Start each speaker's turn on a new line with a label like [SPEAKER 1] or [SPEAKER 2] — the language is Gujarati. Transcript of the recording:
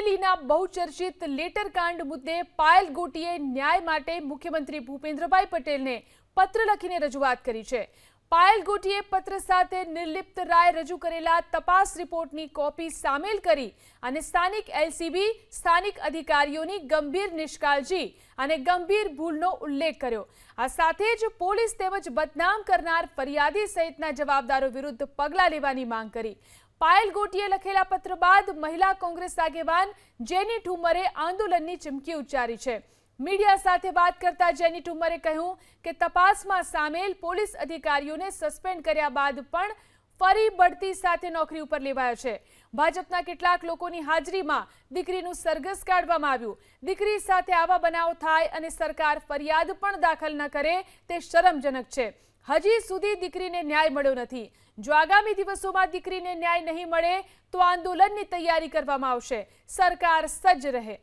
[SPEAKER 1] અમરેલીના બહુચર્ચિત લેટરકાંડ મુદ્દે પાયલ ગોટીએ ન્યાય માટે મુખ્યમંત્રી ભૂપેન્દ્રભાઈ પટેલને પત્ર લખીને રજૂઆત કરી છે. પાયલ ગોટીએ પત્ર સાથે નિર્લિપ્ત રાય રજૂ કરેલા તપાસ રિપોર્ટની કોપી સામેલ કરી અને સ્થાનિક એલસીબી, સ્થાનિક અધિકારીઓની ગંભીર નિષ્કાળજી અને ગંભીર ભૂલનો ઉલ્લેખ કર્યો. આ સાથે જ પોલીસ તેમજ બદનામ કરનાર ફરિયાદી સહિતના જવાબદારો વિરુદ્ધ પગલાં લેવાની માંગ કરી. પાયલ ગોટીએ લખેલા પત્ર બાદ મહિલા કોંગ્રેસ આગેવાન જેની ઠુમરે આંદોલનની ચીમકી ઉચ્ચારી છે. મીડિયા સાથે વાત કરતા જેની ઠુમરે કહ્યું કે તપાસમાં સામેલ પોલીસ અધિકારીઓને સસ્પેન્ડ કર્યા બાદ પણ ફરી બઢતી સાથે નોકરી ઉપર લેવાયો છે. ભાજપના કેટલાક લોકોની હાજરીમાં દીકરીનું સરઘસ કાઢવામાં આવ્યું. દીકરી સાથે આવા બનાવ થાય અને સરકાર ફરિયાદ પણ દાખલ ન કરે તે શરમજનક છે. હજી સુધી દીકરીને ન્યાય મળ્યો નથી. જો આગામી દિવસોમાં દીકરીને ન્યાય નહીં મળે, તો આંદોલનની તૈયારી કરવામાં આવશે. સરકાર સજ્જ રહે.